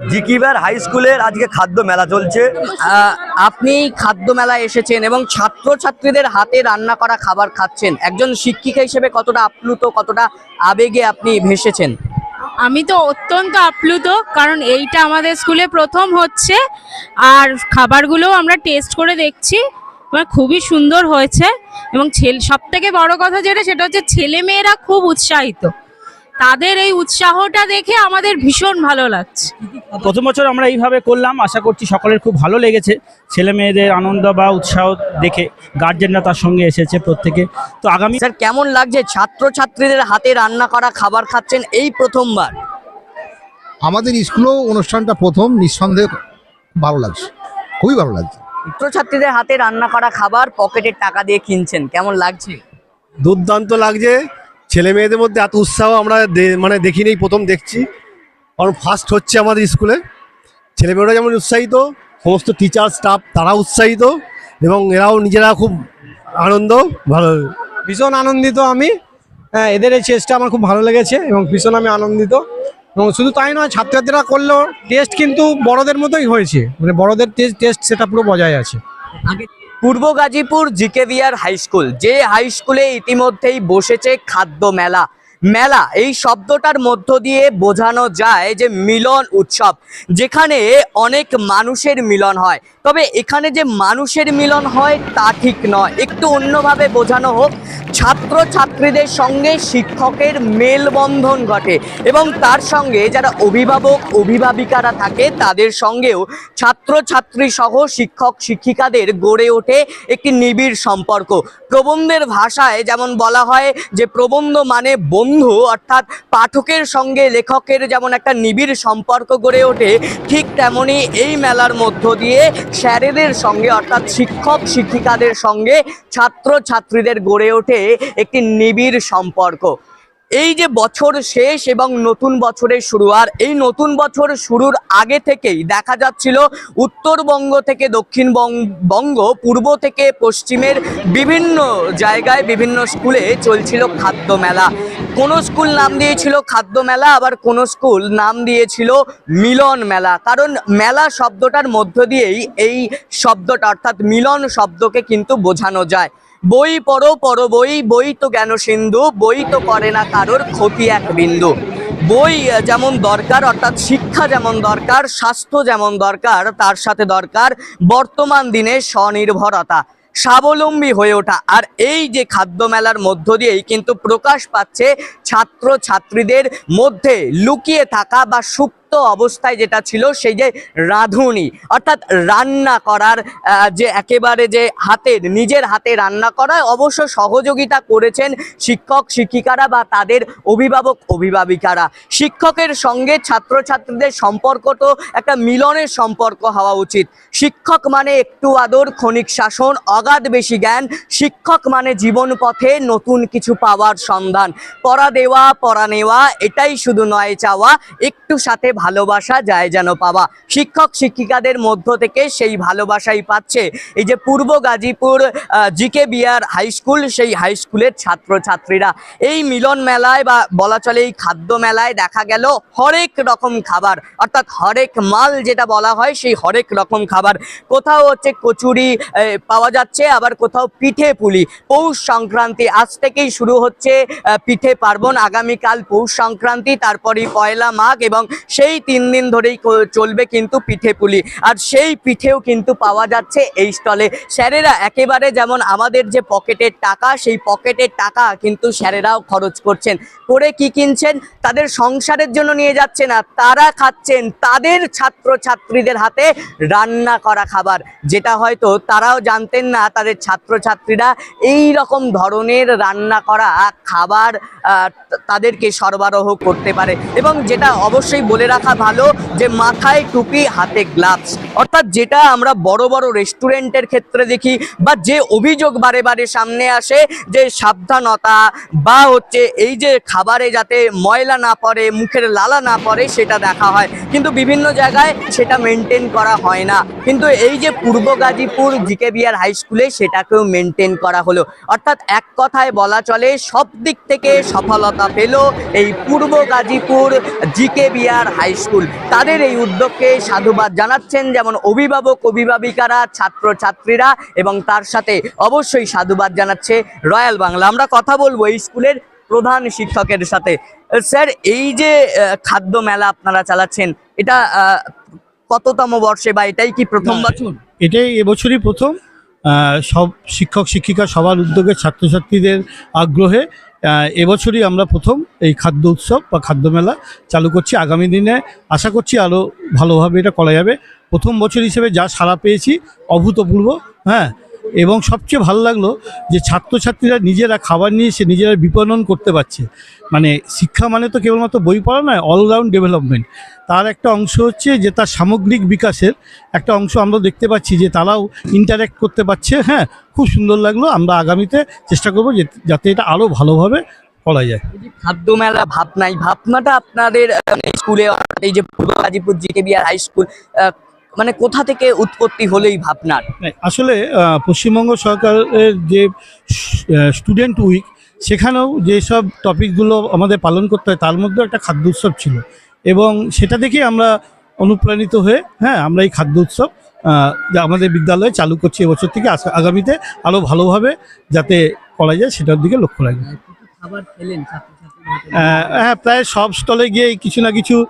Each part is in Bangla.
জিকিবার হাই স্কুলের আজকে খাদ্য মেলা চলছে। আপনি খাদ্য মেলায় এসেছেন এবং ছাত্রছাত্রীদের হাতে রান্না করা খাবার খাচ্ছেন। একজন শিক্ষিকা হিসেবে কতটা আপ্লুত কতটা আবেগে আপনি ভেসেছেন? আমি তো অত্যন্ত আপ্লুত কারণ এইটা আমাদের স্কুলে প্রথম হচ্ছে আর খাবারগুলোও আমরা টেস্ট করে দেখছি। মানে খুবই সুন্দর হয়েছে এবং ছেলে সব থেকে বড় কথা যেটা সেটা হচ্ছে ছেলে মেয়েরা খুব উৎসাহিত। তাদের এই উৎসাহটা দেখে আমাদের ভীষণ ভালো লাগছে। প্রথম বছর আমরা এইভাবে করলাম আশা করছি সকলের খুব ভালো লেগেছে। ছেলে মেয়েদের আনন্দ বা উৎসাহ দেখে গার্জেনরা তার সঙ্গে এসেছে প্রত্যেকে। তো আগামী স্যার কেমন লাগছে? ছাত্রছাত্রীদের হাতে রান্না করা খাবার খাচ্ছেন এই প্রথমবার? আমাদের স্কুলেও অনুষ্ঠানটা প্রথম নিঃসন্দেহে ভালো লাগছে। খুবই ভালো লাগছে। ছাত্রছাত্রীদের হাতে রান্না করা খাবার পকেটের টাকা দিয়ে কিনছেন কেমন লাগছে? দুর্দান্ত লাগছে। ছেলে মেয়েদের মধ্যে এত উৎসাহ আমরা দে- মানে দেখিনি প্রথম দেখছি। কারণ ফার্স্ট হচ্ছে আমাদের স্কুলে। ছেলেমেয়েরা যেমন উৎসাহিত সমস্ত টিচার স্টাফ তারা উৎসাহিত এবং এরাও নিজেরা খুব আনন্দ ভালো। ভীষণ আনন্দিত আমি। হ্যাঁ, এদের এই চেষ্টা আমার খুব ভালো লেগেছে এবং ভীষণ আমি আনন্দিত। এবং শুধু তাই নয় ছাত্রছাত্রীরা করলেও টেস্ট কিন্তু বড়দের মতোই হয়েছে। মানে বড়দের টেস্ট সেটা পুরো বজায় আছে। পূর্ব গাজীপুর জিকেভিয়ার হাই স্কুল, যে হাই স্কুলে ইতিমধ্যেই বসেছে খাদ্য মেলা। মেলা, এই শব্দটার মধ্য দিয়ে বোঝানো যায় যে মিলন উৎসব, যেখানে অনেক মানুষের মিলন হয়। তবে এখানে যে মানুষের মিলন হয় তা ঠিক নয়। একটু অন্যভাবে বোঝানো হোক ছাত্র ছাত্রীদের সঙ্গে শিক্ষকের মেলবন্ধন ঘটে এবং তার সঙ্গে যারা অভিভাবক, অভিভাবিকারা থাকে, তাদের সঙ্গেও ছাত্র ছাত্রী সহ শিক্ষক, শিক্ষিকাদের গড়ে ওঠে একটি নিবিড় সম্পর্ক। প্রবন্ধের ভাষায় যেমন বলা হয় যে প্রবন্ধ মানে বন্ধু, অর্থাৎ পাঠকের সঙ্গে লেখকের যেমন একটা নিবিড় সম্পর্ক গড়ে ওঠে, ঠিক তেমনি এই মেলার মধ্য দিয়ে স্যারেদের সঙ্গে, অর্থাৎ শিক্ষক শিক্ষিকাদের সঙ্গে ছাত্র ছাত্রীদের গড়ে ওঠে একটি নিবিড় সম্পর্ক। এই যে বছর শেষ এবং নতুন বছরের শুরু, আর এই নতুন বছর শুরুর আগে থেকেই দেখা যাচ্ছিল উত্তরবঙ্গ থেকে দক্ষিণ বঙ্গ পূর্ব থেকে পশ্চিমের বিভিন্ন জায়গায় বিভিন্ন স্কুলে চলছিল খাদ্য মেলা। কোনো স্কুল নাম দিয়েছিল খাদ্য মেলা, আবার কোনো স্কুল নাম দিয়েছিল মিলন মেলা। কারণ মেলা শব্দটার মধ্য দিয়েই এই শব্দটা, অর্থাৎ মিলন শব্দকে কিন্তু বোঝানো যায়। বই পড়ো পড়ো বই বই তো জ্ঞান সিন্ধু? বই তো করে না কারোর ক্ষতি এক বিন্দু। বই যেমন দরকার, অর্থাৎ শিক্ষা যেমন দরকার, স্বাস্থ্য যেমন দরকার, তার সাথে দরকার বর্তমান দিনে স্বনির্ভরতা। স্বাবলম্বী হয়ে ওঠা। আর এই যে খাদ্য মেলার মধ্য দিয়েই কিন্তু প্রকাশ পাচ্ছে ছাত্র ছাত্রীদের মধ্যে লুকিয়ে থাকা বা সুপ্ত অবস্থায় যেটা ছিল সেই যে রাঁধুনি, অর্থাৎ রান্না করার যে একেবারে যে হাতের নিজের হাতে রান্না করা অবশ্য সহযোগিতা করেছেন শিক্ষক, শিক্ষিকারা বা তাদের অভিভাবক, অভিভাবিকারা। শিক্ষকের সঙ্গে ছাত্রছাত্রীদের সম্পর্ক তো একটা মিলনের সম্পর্ক হওয়া উচিত। শিক্ষক মানে একটু আদর, ক্ষণিক শাসন, অগাধ বেশি জ্ঞান। শিক্ষক মানে জীবন পথে নতুন কিছু পাওয়ার সন্ধান। পড়া দেওয়া, পড়া নেওয়া, এটাই শুধু নয় চাওয়া, একটু সাথে ভালোবাসা যায় যেন পাওয়া। শিক্ষক শিক্ষিকাদের মধ্য থেকে সেই ভালোবাসাই পাচ্ছে। এই যে Purba Gazipur GK BR high school, সেই হাই স্কুলের ছাত্রছাত্রীরা এই মিলন মেলায় বা বলা চলে এই খাদ্য মেলায় দেখা গেল হরেক রকম খাবার। অর্থাৎ হরেক মাল যেটা বলা হয় সেই হরেক রকম খাবার। কোথাও হচ্ছে কচুরি পাওয়া যাচ্ছে, আবার কোথাও পিঠে পুলি। পৌষ সংক্রান্তি আজ থেকেই শুরু হচ্ছে পিঠে পার্বণ। আগামীকাল পৌষ সংক্রান্তি, তারপরেই পয়লা মাঘ এবং সেই তিন দিন ধরেই চলবে কিন্তু পিঠে পুলি। আর সেই পিঠেও কিন্তু পাওয়া যাচ্ছে এই স্টলে। স্যারেরা একেবারে যেমন আমাদের যে পকেটের টাকা, সেই পকেটের টাকা কিন্তু স্যারেরাও খরচ করছেন। করে কি কিনছেন? তাদের সংসারের জন্য নিয়ে যাচ্ছে না তারা খাচ্ছেন তাদের ছাত্র ছাত্রীদের হাতে রান্না করা খাবার। যেটা হয়তো তারাও জানতেন না, তাদের ছাত্রছাত্রীরা এই রকম ধরনের রান্না করা খাবার তাদেরকে সরবরাহ করতে পারে। এবং যেটা অবশ্যই বলে রাখা ভালো যে মাথায় টুপি, হাতে গ্লাভস অর্থাৎ যেটা আমরা বড় বড় রেস্টুরেন্টের ক্ষেত্রে দেখি বা যে অভিযোগ বারে বারে সামনে আসে যে সাবধানতা বা হচ্ছে এই যে খাবারে যাতে ময়লা না পড়ে, মুখের লালা না পড়ে, সেটা দেখা হয়। কিন্তু বিভিন্ন জায়গায় সেটা মেনটেন করা হয় না। কিন্তু এই যে Purba Gazipur GK BR high স্কুলে সেটাকেও মেনটেন করা হলো। অর্থাৎ এক কথায় বলা চলে, সব দিক থেকে সফলতা পেল এই Purba Gazipur GK BR high high school তাদের এই উদ্যোগকে সাধুবাদ জানাচ্ছেন যেমন অভিভাবক অভিভাবিকারা ছাত্র ছাত্রীরা এবং তার সাথে অবশ্যই সাধুবাদ জানাচ্ছে রয়্যাল বাংলা। আমরা কথা বলব এই স্কুলের প্রধান শিক্ষকের সাথে। স্যার এই যে খাদ্য মেলা আপনারা চালাচ্ছেন এটা কততম বর্ষে বা এটাই কি প্রথম বছর? এটাই এবছরই প্রথম। সব শিক্ষক শিক্ষিকা সবার উদ্যোগে ছাত্রছাত্রীদের আগ্রহে এবছরই আমরা প্রথম এই খাদ্য উৎসব বা খাদ্য মেলা চালু করছি। আগামী দিনে আশা করছি আরও ভালোভাবে এটা করা যাবে। প্রথম বছর হিসেবে যা সারা পেয়েছি, অভূতপূর্ব হ্যাঁ? এবং সবচেয়ে ভালো লাগল যে ছাত্রছাত্রীরা নিজেরা খাবার নিয়ে সে নিজেরা বিপণন করতে পারছে। মানে শিক্ষা মানে তো কেবলমাত্র বই পড়া নয় অলরাউন্ড ডেভেলপমেন্ট তার একটা অংশ হচ্ছে যে তার সামগ্রিক বিকাশের একটা অংশ আমরা দেখতে পাচ্ছি যে তারাও ইন্টারেক্ট করতে পারছে। হ্যাঁ খুব সুন্দর লাগল। আমরা আগামীতে চেষ্টা করব যে যাতে এটা আরও ভালোভাবে করা যায়। খাদ্য মেলা ভাবনা এই ভাবনাটা আপনাদের এই স্কুলে এই যে Purba Gazipur GK BR high school মানে কোথা থেকে উৎপত্তি হলো এই ভাবনার? আসলে পশ্চিমবঙ্গ সরকারের যে স্টুডেন্ট উইক সেখানেও যেসব টপিকগুলো আমাদের পালন করতে হয় তার মধ্যে একটা খাদ্য উৎসব ছিল। এবং সেটা দেখেই আমরা অনুপ্রাণিত হয়ে হ্যাঁ আমরা এই খাদ্য উৎসব যা আমাদের বিদ্যালয়ে চালু করছি এবছর থেকে আগামীতে আরও ভালোভাবে যাতে করা যায় সেটার দিকে লক্ষ্য রাখবে। হ্যাঁ প্রায় সব স্টলে গিয়ে কিছু না কিছু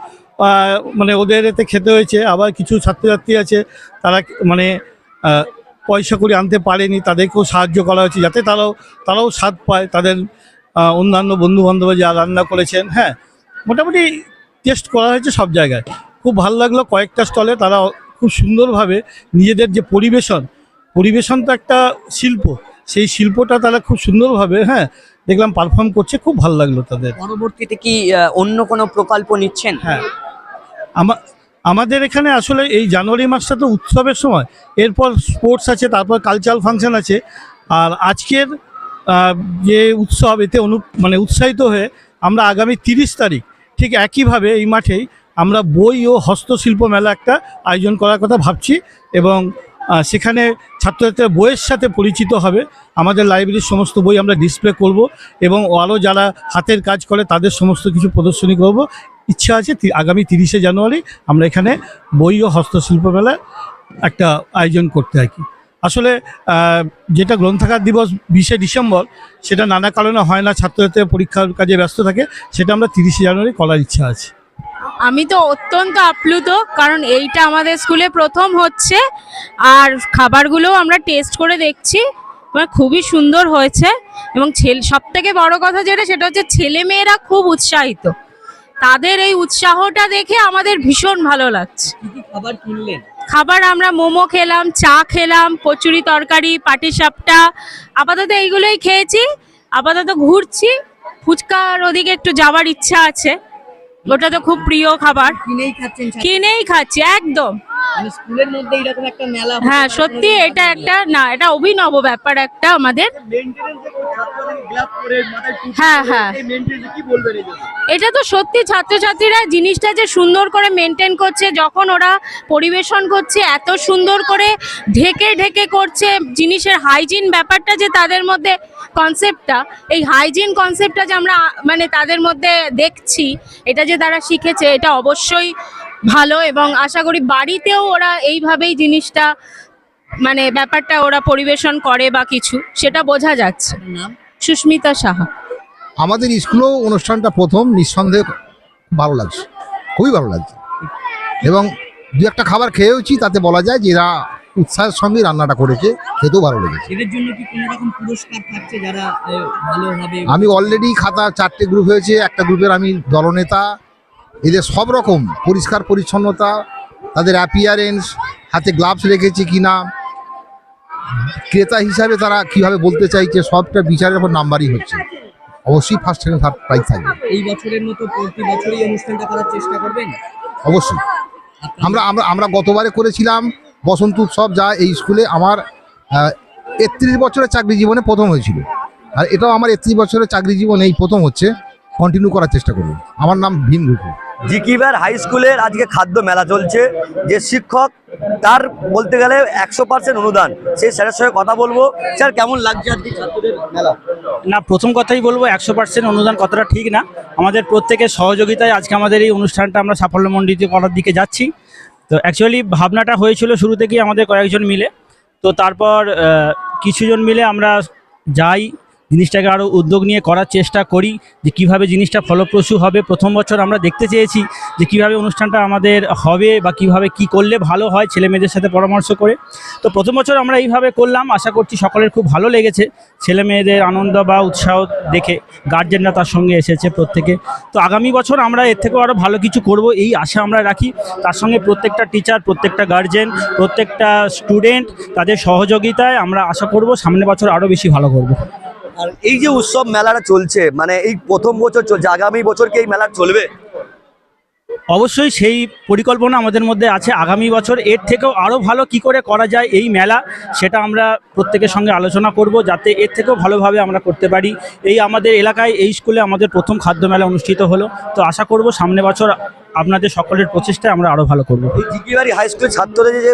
মানে ওদের এতে খেতে হয়েছে আবার কিছু ছাত্রছাত্রী আছে তারা মানে পয়সা করে আনতে পারেনি তাদেরকেও সাহায্য করা হয়েছে যাতে তারাও তারাও স্বাদ পায় তাদের অন্যান্য বন্ধু বান্ধব যা রান্না করেছেন হ্যাঁ মোটামুটি টেস্ট করা হয়েছে সব জায়গায়। খুব ভালো লাগল কয়েকটা স্টলে তারা খুব সুন্দরভাবে নিজেদের যে পরিবেশন পরিবেশন তো একটা শিল্প সেই শিল্পটা তারা খুব সুন্দরভাবে হ্যাঁ দেখলাম পারফর্ম করছে খুব ভালো লাগল তাদের। পরবর্তীতে কি অন্য কোনো প্রকল্প নিচ্ছেন? হ্যাঁ। আমা- আমাদের এখানে আসলে এই জানুয়ারি মাসটা তো উৎসবের সময় এরপর স্পোর্টস আছে তারপর কালচারাল ফাংশন আছে আর আজকের যে উৎসব এতে অনু মানে উৎসাহিত হয়ে আমরা আগামী তিরিশ তারিখ ঠিক একইভাবে এই মাঠেই আমরা বই ও হস্তশিল্প মেলা একটা আয়োজন করার কথা ভাবছি এবং সেখানে ছাত্রছাত্রীরা বইয়ের সাথে পরিচিত হবে। আমাদের লাইব্রেরির সমস্ত বই আমরা ডিসপ্লে করব এবং আরও যারা হাতের কাজ করে তাদের সমস্ত কিছু প্রদর্শনী করব। ইচ্ছা আছে আগামী তিরিশে জানুয়ারি আমরা এখানে বই ও হস্তশিল্প মেলা একটা আয়োজন করতে আর আসলে যেটা গ্রন্থাগার দিবস বিশে ডিসেম্বর সেটা নানা কারণে হয় না ছাত্রছাত্রীরা পরীক্ষার কাজে ব্যস্ত থাকে সেটা আমরা তিরিশে জানুয়ারি করার ইচ্ছা আছে। আমি তো অত্যন্ত আপ্লুত কারণ এইটা আমাদের স্কুলে প্রথম হচ্ছে আর খাবারগুলোও আমরা টেস্ট করে দেখছি মানে খুবই সুন্দর হয়েছে এবং ছেলে সব থেকে বড় কথা যেটা সেটা হচ্ছে ছেলে মেয়েরা খুব উৎসাহিত। তাদের এই উৎসাহটা দেখে আমাদের ভীষণ ভালো লাগছে। খাবার কিনলেন? খাবার আমরা মোমো খেলাম চা খেলাম কচুরি তরকারি পাটিসাপটা আপাতত এইগুলোই খেয়েছি আপাতত ঘুরছি ফুচকার ওদিকে একটু যাওয়ার ইচ্ছা আছে ওটা তো খুব প্রিয় খাবার। কিনেই কিনেই খাচ্ছি একদম। মানে স্কুলের মধ্যে এরকম একটা মেলা হ্যাঁ সত্যি এটা একটা না এটা অভিনব ব্যাপার একটা আমাদের। হ্যাঁ হ্যাঁ। এটা তো সত্যি ছাত্রছাত্রীরা জিনিসটা যে সুন্দর করে মেনটেন করছে যখন ওরা পরিবেশন করছে এত সুন্দর করে ঢেকে ঢেকে করছে জিনিসের হাইজিন ব্যাপারটা যে তাদের মধ্যে কনসেপ্টটা এই হাইজিন কনসেপ্টটা যে আমরা মানে তাদের মধ্যে দেখছি এটা যে তারা শিখেছে এটা অবশ্যই ভালো এবং আশা করি বাড়িতেও ওরা এইভাবেই জিনিসটা মানে ব্যাপারটা ওরা পরিবেশন করে বা কিছু সেটা বোঝা যাচ্ছে। সুস্মিতা সাহা। আমাদের স্কুলেও অনুষ্ঠানটা প্রথম নিঃসন্দেহে ভালো লাগছে খুবই ভালো লাগছে। এবং দু একটা খাবার খেয়েওছি তাতে বলা যায় যে এরা উৎসাহের সঙ্গে রান্নাটা করেছে খেতেও ভালো লেগেছে। এদের জন্য কি কোনো রকম পুরস্কার থাকছে যারা আহ, ভালোভাবে আমি অলরেডি খাতা চারটে গ্রুপ হয়েছে একটা গ্রুপের আমি দলনেতা এদের সব রকম পরিষ্কার পরিচ্ছন্নতা তাদের অ্যাপিয়ারেন্স হাতে গ্লাভস রেখেছে কি না ক্রেতা হিসাবে তারা কীভাবে বলতে চাইছে সবটা বিচারের উপর নাম্বারই হচ্ছে। অবশ্যই ফার্স্ট সেকেন্ড থার্ড প্রাইজ থাকবে। এই বছরের মতো প্রতি বছরই অনুষ্ঠানটা করার চেষ্টা করবেন? অবশ্যই। আমরা আমরা আমরা গতবারে করেছিলাম বসন্ত উৎসব যা এই স্কুলে আমার একত্রিশ বছরের চাকরি জীবনে প্রথম হয়েছিল। আর এটাও আমার একত্রিশ বছরের চাকরি জীবনে এই প্রথম হচ্ছে। কন্টিনিউ করার চেষ্টা করব আমার নাম ভীম রূপু জিকিবার হাই স্কুলের আজকে খাদ্য মেলা চলছে। যে শিক্ষক, তার বলতে গেলে একশো পার্সেন্ট অনুদান। সেই স্যারের সঙ্গে কথা বলব। স্যার, কেমন লাগছে আজকে ছাত্রদের মেলা? না, প্রথম কথাই বলব, একশো পার্সেন্ট অনুদান কতটা ঠিক না। আমাদের প্রত্যেকের সহযোগিতায় আজকে আমাদের এই অনুষ্ঠানটা আমরা সাফল্যমণ্ডিত করার দিকে যাচ্ছি। তো অ্যাকচুয়ালি ভাবনাটা হয়েছিল শুরু থেকেই আমাদের কয়েকজন মিলে। তো তারপর কিছুজন মিলে আমরা যাই জিনিসটাকে আরও উদ্যোগ নিয়ে করার চেষ্টা করি, যে কীভাবে জিনিসটা ফলপ্রসূ হবে। প্রথম বছর আমরা দেখতে চেয়েছি যে কীভাবে অনুষ্ঠানটা আমাদের হবে বা কীভাবে কি করলে ভালো হয় ছেলে মেয়েদের সাথে পরামর্শ করে। তো প্রথম বছর আমরা এইভাবে করলাম, আশা করছি সকলের খুব ভালো লেগেছে। ছেলে মেয়েদের আনন্দ বা উৎসাহ দেখে গার্জেনরা তার সঙ্গে এসেছে প্রত্যেকে। তো আগামী বছর আমরা এর থেকেও আরও ভালো কিছু করব, এই আশা আমরা রাখি। তার সঙ্গে প্রত্যেকটা টিচার প্রত্যেকটা গার্জেন প্রত্যেকটা স্টুডেন্ট তাদের সহযোগিতায় আমরা আশা করব সামনের বছর আরও বেশি ভালো করব। আর এই যে উৎসব মেলাটা চলছে মানে এই প্রথম বছর চলছে আগামী বছর কি এই মেলা চলবে? অবশ্যই সেই পরিকল্পনা আমাদের মধ্যে আছে। আগামী বছর এর থেকেও আরও ভালো কি করে করা যায় এই মেলা সেটা আমরা প্রত্যেকের সঙ্গে আলোচনা করব যাতে এর থেকেও ভালোভাবে আমরা করতে পারি। এই আমাদের এলাকায় এই স্কুলে আমাদের প্রথম খাদ্য মেলা অনুষ্ঠিত হলো। তো আশা করব সামনে বছর আপনাদের সকলের প্রচেষ্টায় আমরা আরও ভালো করব। এই জিকিবাড়ি হাই স্কুলের ছাত্রদের যে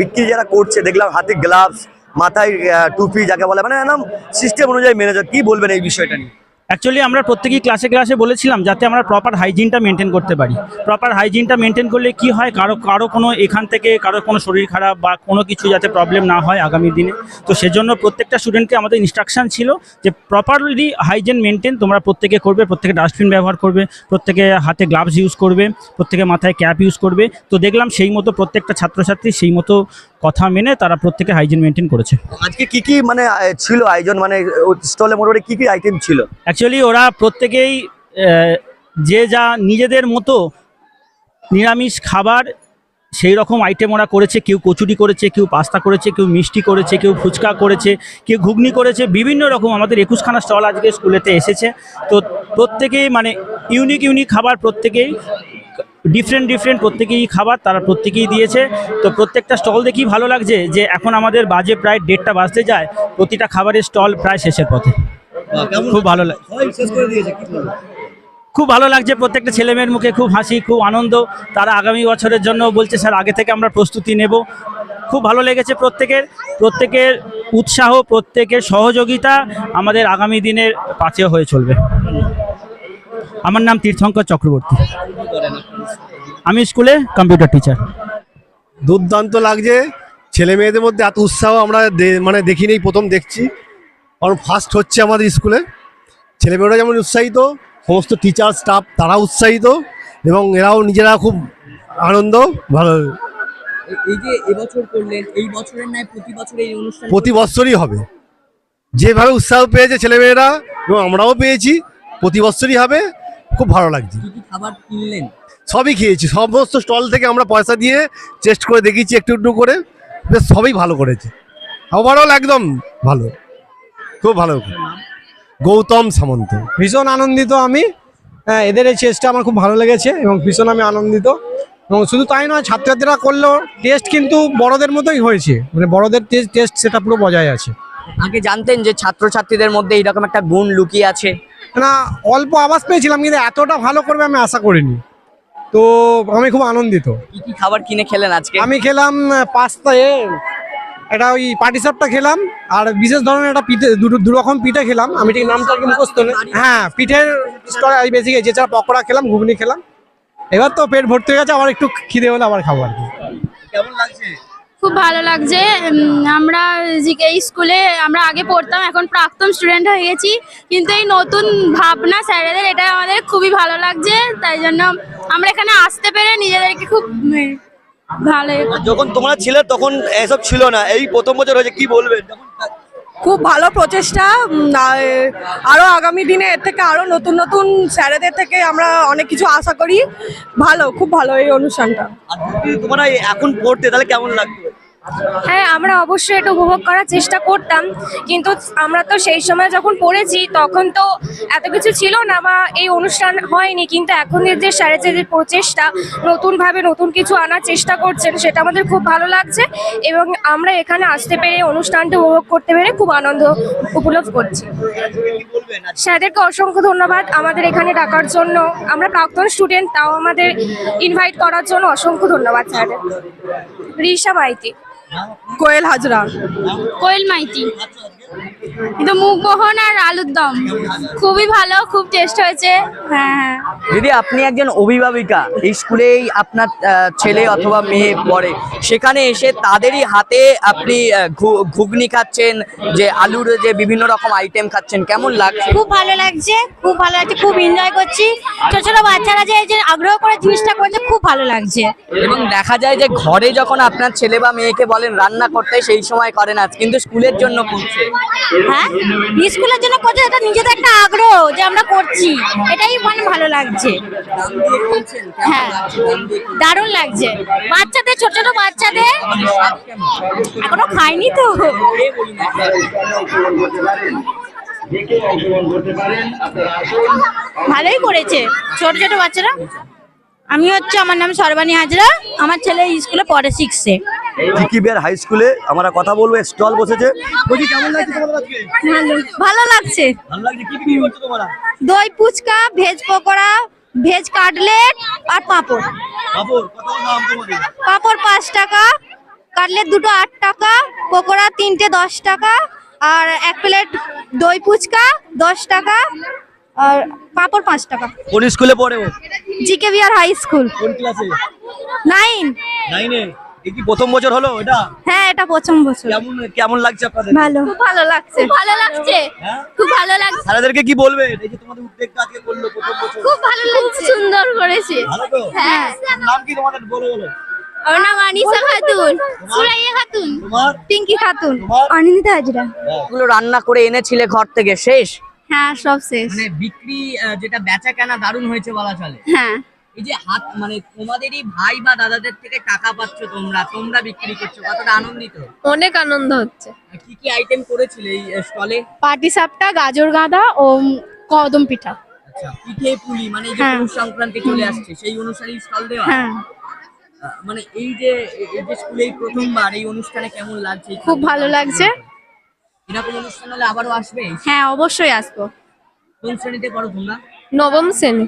বিক্রি যারা করছে দেখলাম হাতে গ্লাভস মাথায় টুপি যাকে বলে মানে একদম সিস্টেম অনুযায়ী মেনে যায় কি বলবেন এই বিষয়টা নিয়ে? অ্যাকচুয়ালি আমরা প্রত্যেকেই ক্লাসে ক্লাসে বলেছিলাম যাতে আমরা প্রপার হাইজিনটা মেনটেন করতে পারি। প্রপার হাইজিনটা মেনটেন করলে কি হয়? কারও কারও কোনো এখান থেকে কারও কোনো শরীর খারাপ বা কোনো কিছু যাতে প্রবলেম না হয় আগামী দিনে। তো সেজন্য প্রত্যেকটা স্টুডেন্টকে আমাদের ইনস্ট্রাকশন ছিল যে প্রপারলি হাইজিন মেনটেন তোমরা প্রত্যেকে করবে, প্রত্যেকে ডাস্টবিন ব্যবহার করবে, প্রত্যেকে হাতে গ্লাভস ইউজ করবে, প্রত্যেকে মাথায় ক্যাপ ইউজ করবে। তো দেখলাম সেই মতো প্রত্যেকটা ছাত্রছাত্রী সেই মতো কথা মেনে তারা প্রত্যেকে হাইজিন মেনটেন করেছে। আজকে কি কি মানে ছিল আয়োজন? মানে স্টলে মোটামুটি কি কি আইটেম ছিল? অ্যাকচুয়ালি ওরা প্রত্যেকেই যে যা নিজেদের মতো নিরামিষ খাবার সেই রকম আইটেম ওরা করেছে। কেউ কচুরি করেছে কেউ পাস্তা করেছে কেউ মিষ্টি করেছে কেউ ফুচকা করেছে কেউ ঘুগনি করেছে। বিভিন্ন রকম আমাদের একুশখানা স্টল আজকে স্কুলেতে এসেছে। তো প্রত্যেকেই মানে ইউনিক ইউনিক খাবার প্রত্যেকেই ডিফারেন্ট ডিফারেন্ট প্রত্যেকেই খাবার তারা প্রত্যেকেই দিয়েছে। তো প্রত্যেকটা স্টল দেখেই ভালো লাগছে যে এখন আমাদের বাজে প্রায় দেড়টা বাজতে যায় প্রতিটা খাবারের স্টল প্রায় শেষের পথে। খুব ভালো লাগে? খুব ভালো লাগছে প্রত্যেকটা ছেলেমেয়ের মুখে খুব হাসি খুব আনন্দ। তারা আগামী বছরের জন্য বলছে স্যার আগে থেকে আমরা প্রস্তুতি নেব। খুব ভালো লেগেছে প্রত্যেকের প্রত্যেকের উৎসাহ প্রত্যেকের সহযোগিতা আমাদের আগামী দিনের পাশে হয়ে চলবে। আমার নাম তীর্থঙ্কর চক্রবর্তী। আমি স্কুলে কম্পিউটার টিচার। দুর্দান্ত লাগছে। ছেলে মেয়েদের মধ্যে এত উৎসাহ আমরা দে- মানে দেখিনি প্রথম দেখছি। কারণ ফার্স্ট হচ্ছে আমাদের স্কুলে। ছেলেমেয়েরা যেমন উৎসাহিত সমস্ত টিচার স্টাফ তারা উৎসাহিত এবং এরাও নিজেরা খুব আনন্দ ভালো। এই যে এবছর করলেন এই বছরের নয় প্রতি বছর এই অনুষ্ঠান প্রতি বছরই হবে। যেভাবে উৎসাহ পেয়েছে ছেলেমেয়েরা এবং আমরাও পেয়েছি প্রতি বছরই হবে খুব ভালো লাগছে। খাবার কিনলেন? সবই খেয়েছি সমস্ত স্টল থেকে আমরা পয়সা দিয়ে টেস্ট করে দেখিয়েছি একটু একটু করে বেশ সবই ভালো করেছে। ওভারঅল একদম ভালো খুব ভালো। গৌতম সামন্ত। ভীষণ আনন্দিত আমি। হ্যাঁ এদের এই চেষ্টা আমার খুব ভালো লেগেছে এবং ভীষণ আমি আনন্দিত। এবং শুধু তাই নয় ছাত্রছাত্রীরা করলেও টেস্ট কিন্তু বড়দের মতোই হয়েছে। মানে বড়দের টেস্ট টেস্ট সেটা পুরো বজায় আছে। আগে জানতেন যে ছাত্রছাত্রীদের মধ্যে এইরকম একটা গুণ লুকিয়ে আছে? না অল্প আওয়াজ পেয়েছিলাম কিন্তু এতটা ভালো করবে আমি আশা করিনি। তো আমি খুব আনন্দিত। কি কি খাবার কিনে খেলেন আজকে? আমি খেলাম পাস্তা এ একটা ওই পাটি সাপটা খেলাম আর বিশেষ ধরনের একটা পিঠে দুটো দু রকম পিঠে খেলাম। আমি ঠিক নামটা আর কি মুখস্থ নেই। হ্যাঁ পিঠের স্টল বেশি খেয়েছি এছাড়া পকোড়া খেলাম ঘুগনি খেলাম। এবার তো পেট ভর্তি হয়ে গেছে আবার একটু খিদে হলে আবার খাব আর কি কেমন লাগছে? খুব ভালো লাগছে। আমরা এই স্কুলে আমরা আগে পড়তাম, এখন প্রাক্তন স্টুডেন্ট হয়ে গেছি। কিন্তু এই নতুন ভাবনা স্যারেদের, এটা আমাদের খুবই ভালো লাগছে। তাই জন্য আমরা এখানে আসতে পেরে নিজেদেরকে খুব ভালো যখন তোমরা ছিল তখন এসব ছিল না। এই প্রথম বছর হয়েছে, কি বলবেন? খুব ভালো প্রচেষ্টা। আরও আগামী দিনে এর থেকে আরও নতুন নতুন স্যারেদের থেকে আমরা অনেক কিছু আশা করি। ভালো, খুব ভালো এই অনুষ্ঠানটা। তোমরা এখন পড়তে, তাহলে কেমন লাগবে? হ্যাঁ আমরা অবশ্যই এটা উপভোগ করার চেষ্টা করতাম। কিন্তু আমরা তো সেই সময় যখন পড়েছি, তখন তো এত কিছু ছিল না বা এই অনুষ্ঠান হয়নি। কিন্তু এখন যে স্যারের যে প্রচেষ্টা, নতুনভাবে নতুন কিছু আনার চেষ্টা করছেন, সেটা আমাদের খুব ভালো লাগছে এবং আমরা এখানে আসতে পেরে অনুষ্ঠানটা উপভোগ করতে পেরে খুব আনন্দ উপলব্ধ করছি। স্যারদেরকে অসংখ্য ধন্যবাদ আমাদের এখানে ডাকার জন্য। আমরা প্রাক্তন স্টুডেন্ট, তাও আমাদের ইনভাইট করার জন্য অসংখ্য ধন্যবাদ স্যারদের। রিশা মাইতি। কোয়েল হাজরা। কোয়েল মাইতি। কিন্তু মুখমোহন আর আলুর দম খুবই ভালো খুব টেস্ট হয়েছে। হ্যাঁ হ্যাঁ। দিদি আপনি একজন অভিভাবিকা। এই স্কুলেই আপনার ছেলে অথবা মেয়ে পড়ে। সেখানে এসে তাদেরই হাতে আপনি ঘুগনি খাচ্ছেন যে আলুর যে বিভিন্ন রকম আইটেম খাচ্ছেন। কেমন লাগছে? খুব ভালো লাগছে খুব ভালো লাগছে খুব এনজয় করছি। ছোট ছোট বাচ্চারা যে এই যে আগ্রহ করে জিনিসটা করছে খুব ভালো লাগছে। এবং দেখা যায় যে ঘরে যখন আপনার ছেলে বা মেয়েকে বলেন রান্না করতে সেই সময় করে না কিন্তু স্কুলের জন্য করছে। হ্যাঁ? স্কুলের জন্য করছে, এটা নিজেদের একটা আগ্রহ যে আমরা করছি। এটাই মানে ভালো লাগছে। হ্যাঁ দারুণ লাগছে। বাচ্চাদের, ছোট ছোট বাচ্চাদের এখনও খাইনি তো? ভালোই করেছে। ছোট ছোট বাচ্চারা। আমি হচ্ছে, আমার নাম সর্বাণী হাজরা। আমার ছেলে স্কুলে পড়ে সিক্সে জিকি বিহার হাই স্কুলে আমরা কথা বলব স্টল বসেছে। বলছি কেমন লাগছে তোমাদের আজকে? ভালো লাগছে। ভালো লাগছে কি বিক্রি করছ তোমরা? দই fuchka veg pakora veg cutlet আর পাঁপড়। বাবুর কত দাম তোমাদের? পাঁপড় পাঁচ টাকা কাটলেট দুটো আট টাকা পকোড়া তিনটে দশ টাকা আর এক প্লেট দই ফুচকা দশ টাকা আর পাঁপড় পাঁচ টাকা। কোন স্কুলে পড়ে ও? জিকে বিহার হাই স্কুল কোন ক্লাসে নাইন নাইনে এই কি প্রথম বছর হলো এটা? হ্যাঁ এটা প্রথম বছর। কেমন কেমন লাগছে আপনাদের? ভালো। খুব ভালো লাগছে। ভালো লাগছে? হ্যাঁ? খুব ভালো লাগছে। স্যারেদেরকে কি বলবে? এই যে তোমাদের আজকে করল প্রথম বছর? খুব ভালো লাগছে। সুন্দর করেছে। ভালো তো? হ্যাঁ। নাম কি তোমাদের? বলো বলো। আমার নাম আনিসা খাতুন। সুরাইয়া খাতুন। পিঙ্কি খাতুন। অনিন্দিতা হাজরা। এগুলো রান্না করে এনেছিলে ঘর থেকে শেষ? হ্যাঁ সব শেষ। মানে বিক্রি যেটা বেচা কেনা দারুণ হয়েছে বলা চলে। হ্যাঁ। এই যে হাত মানে তোমাদেরই ভাই বা দাদাদের থেকে টাকা পাচ্ছ তোমরা তোমরা বিক্রি করছ কতটা আনন্দিত? অনেক আনন্দ হচ্ছে। কি কি আইটেম করেছিলে এই স্টলে পাটি সাপটা গাজর গাঁদা ও কদম পিঠা। আচ্ছা পিঠে পুলি? মানে এই যে হ্যাঁ। পৌষ সংক্রান্তি চলে আসছে সেই অনুসারে স্টল দেওয়া? হ্যাঁ। মানে এই যে এই যে স্কুলে এই প্রথমবার এই অনুষ্ঠানে কেমন লাগছে? খুব ভালো লাগছে। এরকম অনুষ্ঠান হলে আবারও আসবে? হ্যাঁ অবশ্যই আসব। কোন শ্রেণীতে পড়ো তোমরা? নবম শ্রেণি।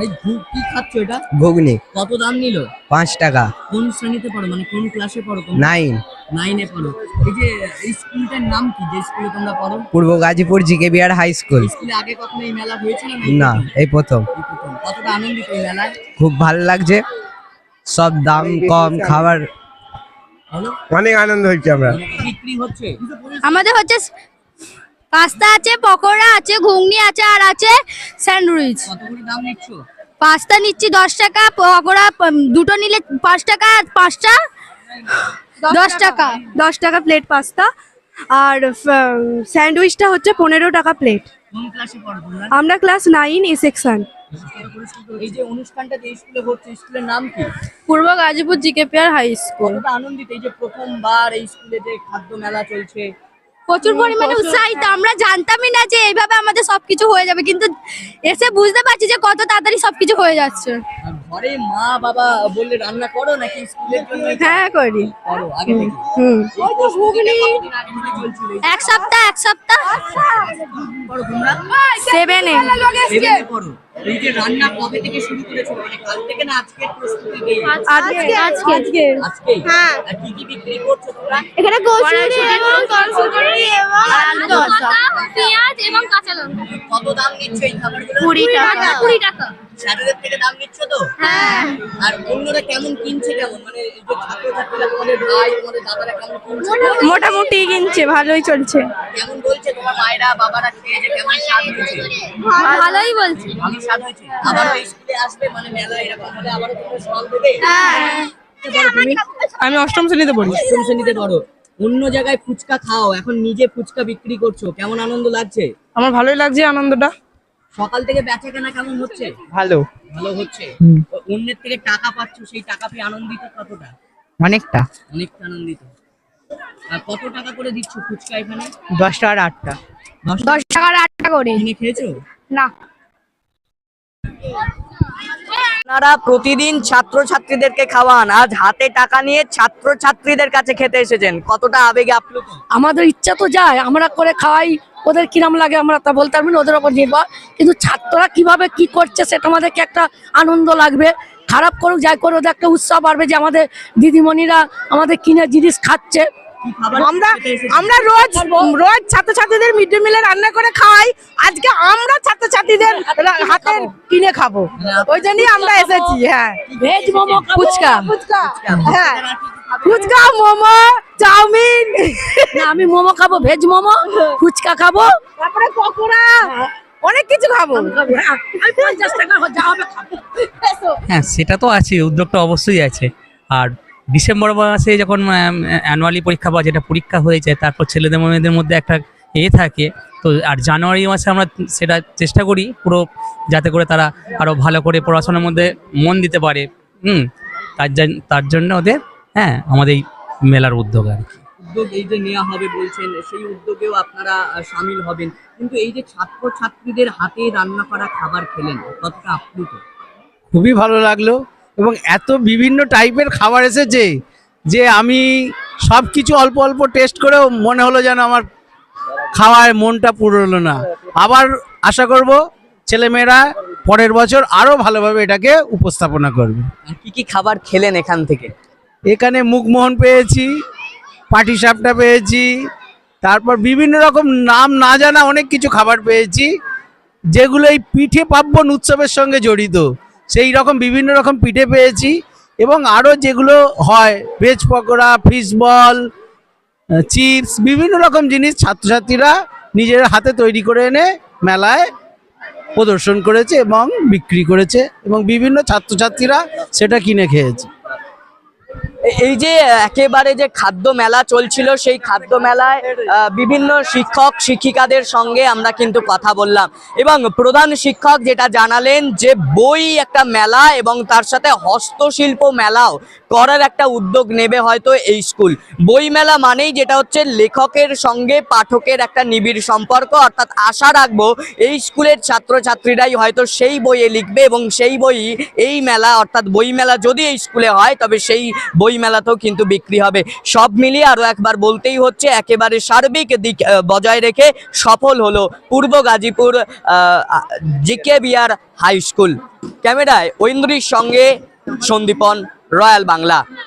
ভাই ঘু- কি খাচ্ছ এটা? ঘুগনি। কত দাম নিল? পাঁচ টাকা। কোন শ্রেণীতে পড়ো? মানে কোন ক্লাসে পড়ো নাইন নাইনে পড়ো। এই যে এই স্কুলটার নাম কি? যে স্কুলে তোমরা পড়ো? Purba Gazipur GK BR high school. স্কুলে আগে কখনো এই মেলা হয়েছিল না এই প্রথম। কতটা আনন্দিত এই মেলায়? খুব ভালো লাগছে। সব দাম কম খাবার অনেক আনন্দ হচ্ছে আমরা। বিক্রি হচ্ছে? আমাদের হচ্ছে পাস্তা আছে পকোড়া আছে ঘুগনি আছে আর আছে স্যান্ডউইচ। দাম নিচ্ছ? পাস্তা নিচ্ছি দশ টাকা পকোড়া দুটো নিলে পাঁচ টাকা আর পাঁচটা? দশ টাকা। দশ টাকা প্লেট পাস্তা। আর স্যান্ডউইচটা হচ্ছে পনেরো টাকা প্লেট আমরা ক্লাস নাইন এ সেকশন এই যে অনুষ্ঠানটা যে স্কুলে হচ্ছে স্কুলের নাম কি? Purba Gazipur GK BR high school আনন্দিত এই যে প্রথমবার এই স্কুলে যে খাদ্য মেলা চলছে। প্রচুর পরিমাণে উৎসাহিত। আমরা জানতামই না যে এইভাবে আমাদের সবকিছু হয়ে যাবে কিন্তু এসে বুঝতে পারছি যে কত তাড়াতাড়ি সবকিছু হয়ে যাচ্ছে। আর ঘরে মা বাবা বললে রান্না করো নাকি স্কুলের জন্য হ্যাঁ করি। আগে থেকে। হুম। এক সপ্তাহ এক সপ্তাহ। করো তোমরা। সেভেনে সেভেনে করো। এই যে রান্না কবে থেকে শুরু করেছ? মানে কাল থেকে না আজকের প্রস্তুতি এই আজকে আজকে। আজকে। হ্যাঁ। কি কি বিক্রি করছ তোমরা? এখানে কচুরি এবং কচুরি এবং আলু দোসা পেঁয়াজ এবং কাঁচা লঙ্কা। কত দাম নিচ্ছ এই খাবারগুলো টাকা। থেকে দাম নিচ্ছ তো? হ্যাঁ। আর অন্যরা কেমন কিনছে কেমন? মানে এই যে ছাত্রছাত্রীরা তোমাদের ভাই তোমাদের দাদারা কেমন কিনছে? মোটামুটি কিনছে ভালোই চলছে। কেমন বলছে তোমার মায়েরা বাবারা খেয়ে কেমন স্বাদ হয়েছে? ভালোই বলছি। ভালো স্বাদ হয়েছে। আবারও স্কুলে আসবে মানে মেলা এরকম হলে আবারও তোমরা স্টল দেবে? তুমি? আমি অষ্টম শ্রেণীতে পড়ি। অষ্টম শ্রেণীতে পড়ো। অন্য জায়গায় ফুচকা খাও এখন নিজে ফুচকা বিক্রি করছ কেমন আনন্দ লাগছে? আমার ভালোই লাগছে আনন্দটা। সকাল থেকে বেচা কেনা কেমন হচ্ছে? ভালো। ভালো হচ্ছে? অন্যের থেকে টাকা পাচ্ছ সেই টাকা পেয়ে আনন্দিত কতটা? অনেকটা। অনেকটা আনন্দিত। আর কত টাকা করে দিচ্ছ ফুচকা এখানে? দশ টাকার আটটা। দশ টাকার আটটা করে। কিনে খেয়েছো? না। আপনারা প্রতিদিন ছাত্রছাত্রীদেরকে খাওয়ান। আজ হাতে টাকা নিয়ে ছাত্রছাত্রীদের কাছে খেতে এসেছেন। কতটা আবেগে আপ্লুত? আমাদের ইচ্ছা তো যায়, আমরা করে খাওয়াই ওদের কিরাম লাগে আমরা তা বলতে পারব না, ওদের ওপর নির্ভর। কিন্তু ছাত্ররা কীভাবে কি করছে সেটা আমাদেরকে একটা আনন্দ লাগবে। খারাপ করুক, যাই করুক, ওদের একটা উৎসাহ বাড়বে যে আমাদের দিদিমণিরা আমাদের কিনে জিনিস খাচ্ছে। আমরা আমরা রোজ রোজ ছাত্রছাত্রীদের মিড ডে মিলে রান্না করে খাওয়াই আজকে আমরা ছাত্রছাত্রীদের হাতের কিনে খাব। ওই জন্যই আমরা এসেছি হ্যাঁ। ভেজ মোমো ফুচকা। হ্যাঁ। ফুচকা মোমো। চাউমিন। আমি মোমো খাব ভেজ মোমো ফুচকা খাব। তারপরে পকোড়া অনেক কিছু খাব। আমি পঞ্চাশ টাকা যা হবে খাব। হ্যাঁ সেটা তো আছে উদ্যোগটা অবশ্যই আছে। আর ডিসেম্বর মাসে যখন অ্যানুয়ালি পরীক্ষা বা যেটা পরীক্ষা হয়ে যায় তারপর ছেলেদের মেয়েদের মধ্যে একটা এ থাকে তো আর জানুয়ারি মাসে আমরা সেটা চেষ্টা করি পুরো যাতে করে তারা আরও ভালো করে পড়াশোনার মধ্যে মন দিতে পারে। হুম তার জন্য তার জন্য ওদের হ্যাঁ আমাদের এই মেলার উদ্যোগ আর কি। উদ্যোগ এই যে নেওয়া হবে বলছেন সেই উদ্যোগেও আপনারা সামিল হবেন। কিন্তু এই যে ছাত্রছাত্রীদের হাতে রান্না করা খাবার খেলেন কতটা আপ্লুত? খুবই ভালো লাগল। এবং এত বিভিন্ন টাইপের খাবার এসেছে যে আমি সব কিছু অল্প অল্প টেস্ট করেও মনে হলো যেন আমার খাওয়ায় মনটা পুরোলো না। আবার আশা করব ছেলেমেয়েরা পরের বছর আরও ভালোভাবে এটাকে উপস্থাপনা করবে। আর কি কি খাবার খেলেন এখান থেকে? এখানে মুখমোহন পেয়েছি পাটিসাপটা পেয়েছি তারপর বিভিন্ন রকম নাম না জানা অনেক কিছু খাবার পেয়েছি যেগুলো এই পিঠে পার্বণ উৎসবের সঙ্গে জড়িত। সেই রকম বিভিন্ন রকম পিঠে পেয়েছি এবং আরও যেগুলো হয় veg pakora fish ball chips বিভিন্ন রকম জিনিস ছাত্রছাত্রীরা নিজের হাতে তৈরি করে এনে মেলায় প্রদর্শন করেছে এবং বিক্রি করেছে এবং বিভিন্ন ছাত্রছাত্রীরা সেটা কিনে খেয়েছে। এই যে একেবারে যে খাদ্য মেলা চলছিল, সেই খাদ্য মেলায় বিভিন্ন শিক্ষক, শিক্ষিকাদের সঙ্গে আমরা কিন্তু কথা বললাম। এবং প্রধান শিক্ষক যেটা জানালেন যে বই একটা মেলা এবং তার সাথে হস্তশিল্প মেলাও করার একটা উদ্যোগ নেবে হয়তো এই স্কুল। বই মেলা মানেই যেটা হচ্ছে লেখকের সঙ্গে পাঠকের একটা নিবিড় সম্পর্ক, অর্থাৎ আশা রাখব এই স্কুলের ছাত্রছাত্রীরাই হয়তো সেই বইয়ে লিখবে এবং সেই বই এই মেলা, অর্থাৎ বই মেলা যদি এই স্কুলে হয়, তবে সেই বই মেলাতেও কিন্তু বিক্রি হবে। সব মিলিয়ে আরও একবার বলতেই হচ্ছে, একেবারে সার্বিক দিক বজায় রেখে সফল হলো Purba Gazipur GK BR high school. ক্যামেরায় ঐন্দ্রির সঙ্গে সন্দীপন। রয়্যাল বাংলা।